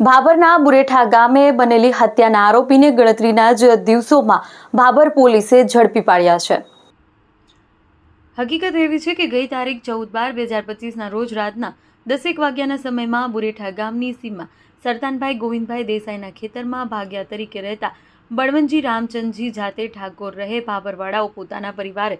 ભાભરના બુરેઠા ગામે બનેલી હત્યાના આરોપીને ગણતરીના જ દિવસોમાં ભાભર પોલીસે ઝડપી પાડ્યા છે. હકીકત એવી છે કે ગઈ તારીખ ચૌદ બાર બે હજાર પચીસના રોજ રાતના દસેક વાગ્યાના સમયમાં બુરેઠા ગામની સીમમાં સરતાનભાઈ ગોવિંદભાઈ દેસાઈના ખેતરમાં ભાગ્યા તરીકે રહેતા બળવંતજી રામચંદજી જાતે ઠાકોર રહે, ભાભરવાળાઓ પોતાના પરિવારે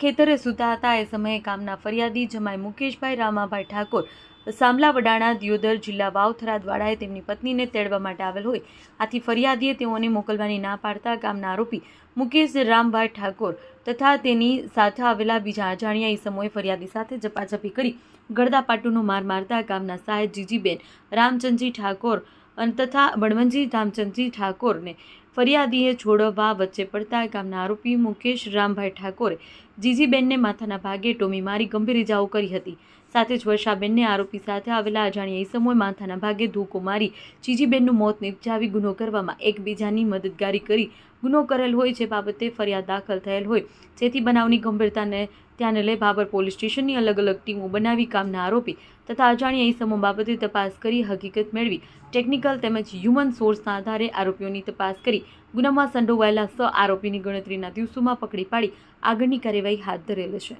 ખેતરે સૂતા હતા. એ સમયે કામના ફરિયાદી જમાઈ મુકેશભાઈ, રામાભાઈ ઠાકોર, સામલા વડાણા, દિયોદર જિલ્લા વાવથરાદવાળાએ તેમની પત્નીને તેડવા માટે આવેલ હોય. આથી ફરિયાદીએ તેઓને મોકલવાની ના પાડતા ગામના આરોપી મુકેશ રામભાઈ ઠાકોર તથા તેની સાથે આવેલા બીજા અજાણ્યા ઈસમોએ ફરિયાદી સાથે ઝપાઝપી કરી ગળદાપાટુનો માર મારતા ગામના સાહેબ જીજીબેન રામચંદજી ઠાકોર અને તથા બળવંતજી રામચંદજી ઠાકોરને ફરિયાદીએ છોડવા વચ્ચે પડતા ગામના આરોપી મુકેશ રામભાઈ ઠાકોરે જીજીબેનને માથાના ભાગે ટોમી મારી ગંભીર ઇજાઓ કરી હતી. સાથે જ વર્ષાબેનને આરોપી સાથે આવેલા અજાણ્યા ઈસમોએ માથાના ભાગે ધૂકો મારી જીજીબેનનું મોત નિપજાવી ગુનો કરવામાં એકબીજાની મદદગારી કરી ગુનો કરેલ હોય છે બાબતે ફરિયાદ દાખલ થયેલ હોય. જેથી બનાવની ગંભીરતાને ધ્યાને લઈ બાબર પોલીસ સ્ટેશનની અલગ અલગ ટીમો બનાવી કામના આરોપી તથા અજાણ્યા ઈસમો બાબતે તપાસ કરી હકીકત મેળવી. ટેકનિકલ તેમજ હ્યુમન સોર્સના આધારે આરોપીઓની તપાસ કરી ગુનામાં સંડોવાયેલા સ આરોપીની ગણતરીના દિવસોમાં પકડી પાડી આગળની કાર્યવાહી હાથ ધરેલ છે.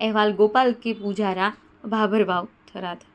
અહેવાલ ગોપાલ કે પૂજારા, ભાભરવાવ, થરાદ.